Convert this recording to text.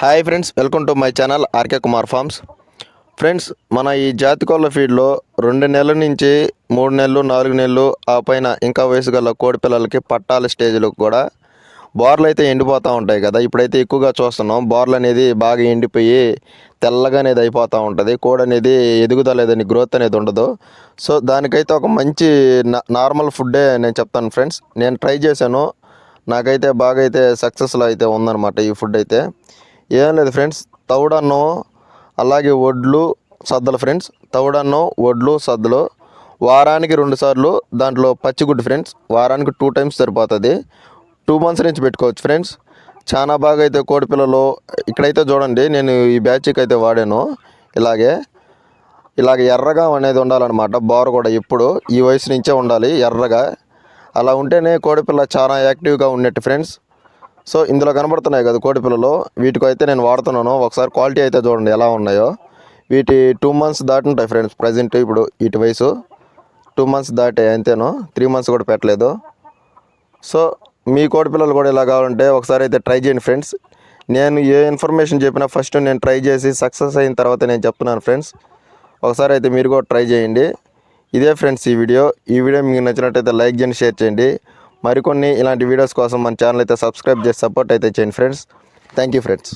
Hi friends welcome to my channel R K Kumar farms. Friends మన ఈ జాతి కోళ్ళ ఫీడ్లో రెండు నెలల నుంచి మూడు నెలలు నాలుగు నెలలు ఆ పైన ఇంకా వయసు గల కోడి పిల్లలకి పట్టాల స్టేజ్లో కూడా బార్లు అయితే ఎండిపోతూ ఉంటాయి కదా. ఇప్పుడైతే ఎక్కువగా చూస్తున్నాం బార్లు అనేది బాగా ఎండిపోయి తెల్లగా అనేది అయిపోతూ ఉంటుంది. కోడి అనేది ఎదుగుదలేదని గ్రోత్ అనేది ఉండదు. సో దానికైతే ఒక మంచి నార్మల్ ఫుడ్డే నేను చెప్తాను ఫ్రెండ్స్. నేను ట్రై చేశాను. నాకైతే బాగా అయితే సక్సెస్లో అయితే ఉందన్నమాట ఈ ఫుడ్ అయితే. ఏం లేదు ఫ్రెండ్స్ తౌడన్నం అలాగే వడ్లు సద్దలు ఫ్రెండ్స్. తౌడన్నం వడ్లు సద్దలు. వారానికి రెండు సార్లు దాంట్లో పచ్చిగుడ్డు ఫ్రెండ్స్. వారానికి టూ టైమ్స్ సరిపోతుంది. టూ మంత్స్ నుంచి పెట్టుకోవచ్చు ఫ్రెండ్స్. చాలా బాగా అయితే కోడిపిల్లలు ఇక్కడైతే చూడండి నేను ఈ బ్యాచ్కి అయితే వాడాను. ఇలాగే ఇలాగ ఎర్రగా అనేది ఉండాలన్నమాట బోర కూడా ఇప్పుడు ఈ వయసు నుంచే ఉండాలి ఎర్రగా. అలా ఉంటేనే కోడిపిల్ల చాలా యాక్టివ్గా ఉన్నట్టు ఫ్రెండ్స్. సో ఇందులో కనబడుతున్నాయి కదా కోడిపిల్లలు వీటికి అయితే నేను వాడుతున్నాను. ఒకసారి క్వాలిటీ అయితే చూడండి ఎలా ఉన్నాయో. వీటి టూ మంత్స్ దాటింటాయి ఫ్రెండ్స్ ప్రజెంట్ ఇప్పుడు వీటి వయసు. టూ మంత్స్ దాటే అంతేను. త్రీ మంత్స్ కూడా పెట్టలేదు. సో మీ కోడి పిల్లలు కూడా ఇలా కావాలంటే ఒకసారి అయితే ట్రై చేయండి ఫ్రెండ్స్ నేను ఏ ఇన్ఫర్మేషన్ చెప్పినా ఫస్ట్ నేను ట్రై చేసి సక్సెస్ అయిన తర్వాత నేను చెప్తున్నాను ఫ్రెండ్స్ ఒకసారి అయితే మీరు కూడా ట్రై చేయండి. ఇదే ఫ్రెండ్స్ ఈ వీడియో ఈ వీడియో మీకు నచ్చినట్టయితే లైక్ చేయండి షేర్ చేయండి. మరికొన్ని ఇలాంటి వీడియోస్ కోసం మన ఛానల్ అయితే సబ్స్క్రైబ్ చేసి సపోర్ట్ అయితే చేయండి ఫ్రెండ్స్. Thank you friends